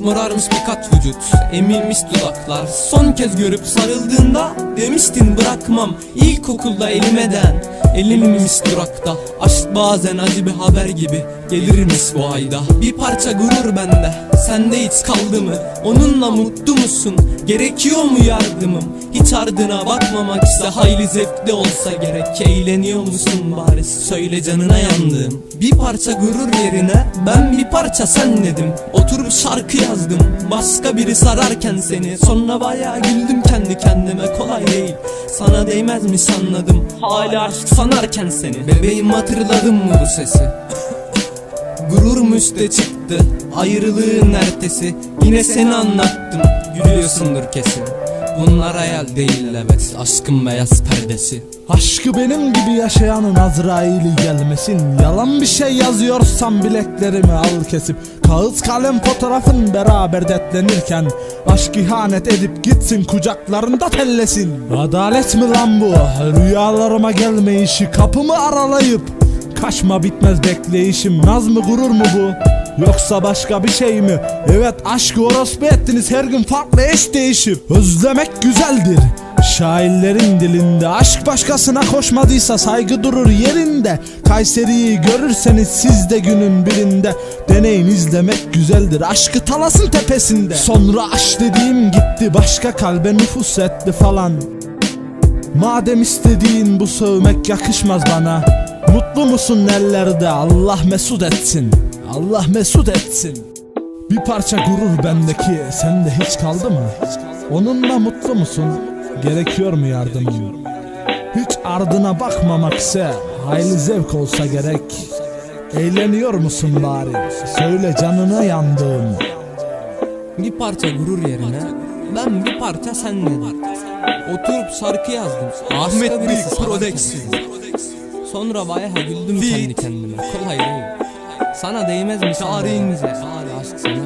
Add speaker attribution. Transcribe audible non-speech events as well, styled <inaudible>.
Speaker 1: morarmış birkaç vücut Emilmiş dudaklar Son kez görüp sarıldığında Demiştin bırakmam İlkokulda elimeden. Elinmiş durakta Aşk bazen acı bir haber gibi Gelirmiş bu ayda. Bir parça gurur bende Sende hiç kaldı mı? Onunla mutlu musun? Gerekiyor mu yardımım? Hiç ardına bakmamak ise hayli zevkli olsa gerek. Eğleniyor musun bari? Söyle canına yandım. Bir parça gurur yerine ben bir parça sen dedim. Oturup şarkı yazdım. Başka biri sararken seni. Sonra bayağı güldüm kendi kendime. Kolay değil. Sana değmezmiş anladım. Hala aşk sanarken seni. Bebeğim hatırladın mı bu sesi? <laughs> Gurur üste çıktı. Ayrılığın ertesi. Yine seni anlattım. Gülüyorsundur kesin Bunlar hayal değil evet Aşkın beyaz perdesi.
Speaker 2: Aşkı benim gibi yaşayanın Azrail'i gelmesin. Yalan bir şey yazıyorsam bileklerimi al kesip Kağıt kalem fotoğrafın beraber detlenirken Aşk ihanet edip gitsin kucaklarında tellesin. Adalet mi lan bu? Rüyalarıma gelme işi kapımı aralayıp Kaçma bitmez bekleyişim Naz mı gurur mu bu? Yoksa başka bir şey mi? Evet aşkı orospu ettiniz her gün farklı eş değişip Özlemek güzeldir Şairlerin dilinde. Aşk başkasına koşmadıysa saygı durur yerinde. Kayseri'yi görürseniz siz de günün birinde. Deneyin izlemek güzeldir Aşkı talasın tepesinde. Sonra aşk dediğim gitti Başka kalbe nüfus etti falan. Madem istediğin bu sövmek yakışmaz bana Mutlu musun ellerde Allah mesut etsin Allah mesut etsin Bir parça gurur bendeki sende hiç kaldı mı? Onunla mutlu musun? Gerekiyor mu yardımın? Hiç ardına bakmamak ise hayli zevk olsa gerek Eğleniyor musun bari? Söyle canına yandığım
Speaker 1: Bir parça gurur yerine Ben bir parça sen dedim Oturup şarkı yazdım
Speaker 3: Ahmet Büyük
Speaker 1: seni. Sonra bayağı güldüm kendi kendime. Kolay değil. Sana değmezmiş
Speaker 3: Tarihimize.
Speaker 1: Hala aşk sanarken seni